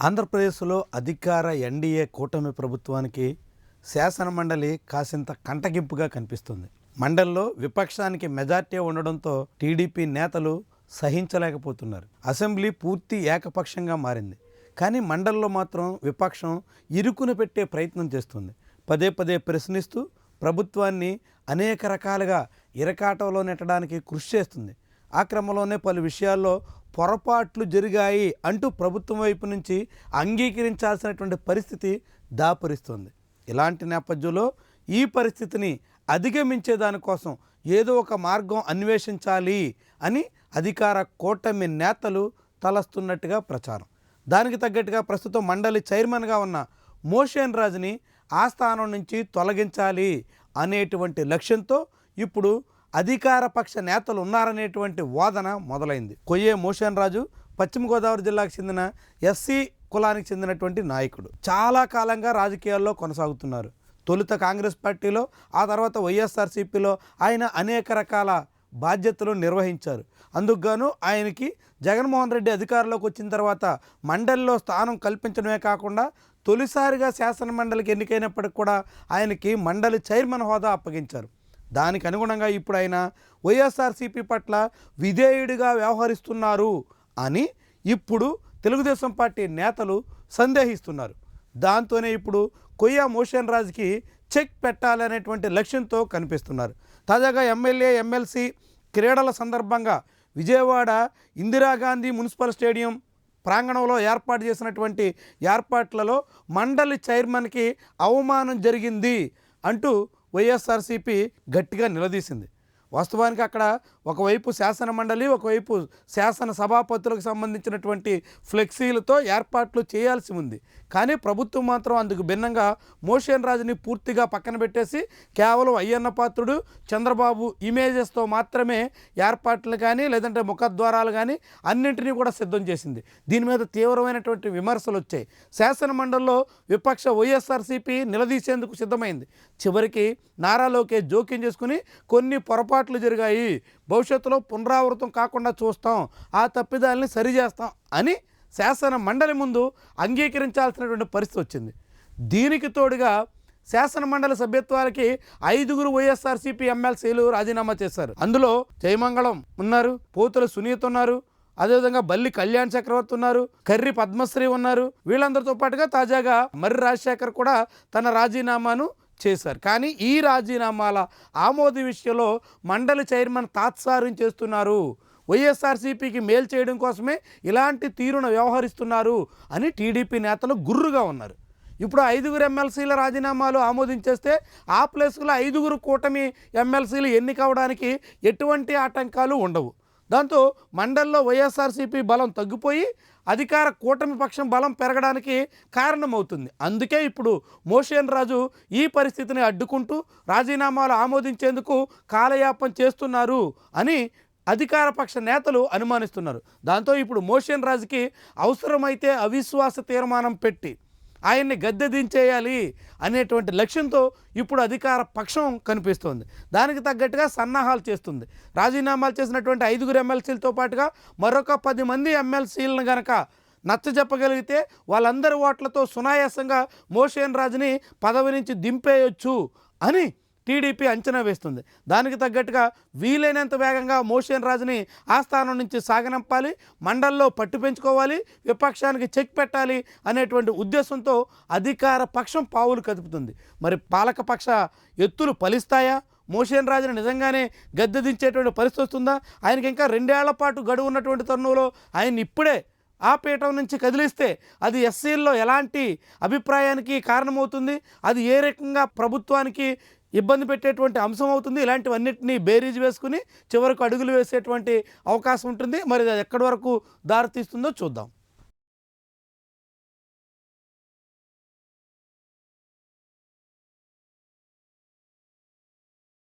ఆంధ్రప్రదేశ్లో అధికార ఎన్డీఏ కూటమి ప్రభుత్వానికి శాసన మండలి కాసింత కంటగింపుగా కనిపిస్తుంది. మండలిలో విపక్షానికి మెజార్టీ ఉండడంతో టీడీపీ నేతలు సహించలేకపోతున్నారు. అసెంబ్లీ పూర్తి ఏకపక్షంగా మారింది. కానీ మండలిలో మాత్రం విపక్షం ఇరుకున పెట్టే ప్రయత్నం చేస్తుంది. పదే పదే ప్రశ్నిస్తూ ప్రభుత్వాన్ని అనేక రకాలుగా ఇరకాటంలో నెట్టడానికి కృషి చేస్తుంది. ఆ క్రమంలోనే పలు విషయాల్లో పొరపాట్లు జరిగాయి అంటూ ప్రభుత్వం వైపు నుంచి అంగీకరించాల్సినటువంటి పరిస్థితి దాపరిస్తుంది. ఇలాంటి నేపథ్యంలో ఈ పరిస్థితిని అధిగమించే దానికోసం ఏదో ఒక మార్గం అన్వేషించాలి అని అధికార కూటమి నేతలు తలస్తున్నట్టుగా ప్రచారం. దానికి తగ్గట్టుగా ప్రస్తుతం మండలి చైర్మన్గా ఉన్న మోషన్ రాజుని ఆ స్థానం నుంచి తొలగించాలి అనేటువంటి లక్ష్యంతో ఇప్పుడు అధికార పక్ష నేతలు ఉన్నారనేటువంటి వాదన మొదలైంది. కొయ్యే మోషన్ రాజు పశ్చిమ గోదావరి జిల్లాకు చెందిన ఎస్సీ కులానికి చెందినటువంటి నాయకుడు. చాలా కాలంగా రాజకీయాల్లో కొనసాగుతున్నారు. తొలుత కాంగ్రెస్ పార్టీలో ఆ తర్వాత వైఎస్ఆర్సీపీలో ఆయన అనేక రకాల బాధ్యతలు నిర్వహించారు. అందుకుగాను ఆయనకి జగన్మోహన్ రెడ్డి అధికారంలోకి వచ్చిన తర్వాత మండలిలో స్థానం కల్పించడమే కాకుండా తొలిసారిగా శాసన మండలికి ఎన్నికైనప్పటికి కూడా ఆయనకి మండలి చైర్మన్ హోదా అప్పగించారు. దానికి అనుగుణంగా ఇప్పుడు ఆయన వైఎస్ఆర్సీపీ పట్ల విధేయుడిగా వ్యవహరిస్తున్నారు అని ఇప్పుడు తెలుగుదేశం పార్టీ నేతలు సందేహిస్తున్నారు. దాంతోనే ఇప్పుడు కొయ్య మోషన్ రాజ్కి చెక్ పెట్టాలనేటువంటి లక్ష్యంతో కనిపిస్తున్నారు. తాజాగా ఎమ్మెల్యే ఎమ్మెల్సీ క్రీడల సందర్భంగా విజయవాడ ఇందిరాగాంధీ మున్సిపల్ స్టేడియం ప్రాంగణంలో ఏర్పాటు చేసినటువంటి ఏర్పాట్లలో మండలి చైర్మన్కి అవమానం జరిగింది అంటూ వైఎస్ఆర్సీపీ గట్టిగా నిలదీసింది. వాస్తవానికి అక్కడ ఒకవైపు శాసన మండలి ఒకవైపు శాసన సభాపతులకు సంబంధించినటువంటి ఫ్లెక్సీలతో ఏర్పాట్లు చేయాల్సి ఉంది. కానీ ప్రభుత్వం మాత్రం అందుకు భిన్నంగా మోషన్ రాజుని పూర్తిగా పక్కన పెట్టేసి కేవలం అయ్యన్న పాత్రుడు చంద్రబాబు ఇమేజెస్తో మాత్రమే ఏర్పాట్లు కానీ లేదంటే ముఖద్వారాలు కానీ అన్నింటినీ కూడా సిద్ధం చేసింది. దీని మీద తీవ్రమైనటువంటి విమర్శలు వచ్చాయి. శాసన మండలిలో విపక్ష వైఎస్ఆర్సీపీ నిలదీసేందుకు సిద్ధమైంది. చివరికి నారాలోకే జోక్యం చేసుకుని కొన్ని పొరపాట్లు జరిగాయి. భవిష్యత్తులో పునరావృతం కాకుండా చూస్తాం. ఆ తప్పిదాలని సరిచేస్తాం అని శాసన మండలి ముందు అంగీకరించాల్సినటువంటి పరిస్థితి వచ్చింది. దీనికి తోడుగా శాసన మండలి సభ్యత్వాలకి ఐదుగురు వైఎస్ఆర్సీపీ ఎమ్మెల్సీలు రాజీనామా చేశారు. అందులో జయమంగళం ఉన్నారు పోతుల సునీత ఉన్నారు అదేవిధంగా బల్లి కళ్యాణ్ చక్రవర్తి ఉన్నారు కర్రి పద్మశ్రీ ఉన్నారు. వీళ్ళందరితో పాటుగా తాజాగా మర్రి రాజశేఖర్ కూడా తన రాజీనామాను చేశారు. కానీ ఈ రాజీనామాల ఆమోద విషయంలో మండలి చైర్మన్ తాత్సారం చేస్తున్నారు. వైఎస్ఆర్సీపీకి మేలు చేయడం కోసమే ఇలాంటి తీరును వ్యవహరిస్తున్నారు అని టీడీపీ నేతలు గుర్రుగా ఉన్నారు. ఇప్పుడు ఐదుగురు ఎమ్మెల్సీల రాజీనామాలు ఆమోదించేస్తే ఆ ప్లేస్లో ఐదుగురు కూటమి ఎమ్మెల్సీలు ఎన్నికవడానికి ఎటువంటి ఆటంకాలు ఉండవు. దాంతో మండల్లో వైఎస్ఆర్సీపీ బలం తగ్గిపోయి అధికార కూటమి పక్షం బలం పెరగడానికి కారణమవుతుంది. అందుకే ఇప్పుడు మోషన్ రాజు ఈ పరిస్థితిని అడ్డుకుంటూ రాజీనామాలు ఆమోదించేందుకు కాలయాపం చేస్తున్నారు అని అధికార పక్ష నేతలు అనుమానిస్తున్నారు. దాంతో ఇప్పుడు మోషన్ రాజుకి అవసరమైతే అవిశ్వాస తీర్మానం పెట్టి ఆయన్ని గద్దె దించేయాలి అనేటువంటి లక్ష్యంతో ఇప్పుడు అధికార పక్షం కనిపిస్తోంది. దానికి తగ్గట్టుగా సన్నాహాలు చేస్తుంది. రాజీనామాలు చేసినటువంటి ఐదుగురు ఎమ్మెల్సీలతో పాటుగా మరొక పది మంది ఎమ్మెల్సీలను గనక నచ్చజెప్పగలిగితే వాళ్ళందరి ఓట్లతో సునాయాసంగా మోషన్ రాజుని పదవి నుంచి దింపేయొచ్చు అని టీడీపీ అంచనా వేస్తుంది. దానికి తగ్గట్టుగా వీలైనంత వేగంగా మోషన్ రాజుని ఆ స్థానం నుంచి సాగనంపాలి మండల్లో పట్టు పెంచుకోవాలి విపక్షానికి చెక్ పెట్టాలి అనేటువంటి ఉద్దేశంతో అధికార పక్షం పావులు కదుపుతుంది. మరి పాలకపక్ష ఎత్తులు ఫలిస్తాయా? మోషన్ రాజుని నిజంగానే గద్దెదించేటువంటి పరిస్థితి వస్తుందా? ఆయనకి ఇంకా రెండేళ్ళ పాటు గడువు ఉన్నటువంటి తరుణంలో ఆయన ఇప్పుడే ఆ పీఠం నుంచి కదిలిస్తే అది ఎస్సీల్లో ఎలాంటి అభిప్రాయానికి కారణమవుతుంది? అది ఏ రకంగా ప్రభుత్వానికి ఇబ్బంది పెట్టేటువంటి అంశం అవుతుంది. ఇలాంటివన్నింటినీ బేరీజ్ వేసుకుని చివరకు అడుగులు వేసేటువంటి అవకాశం ఉంటుంది. మరి అది ఎక్కడి వరకు దారితీస్తుందో చూద్దాం.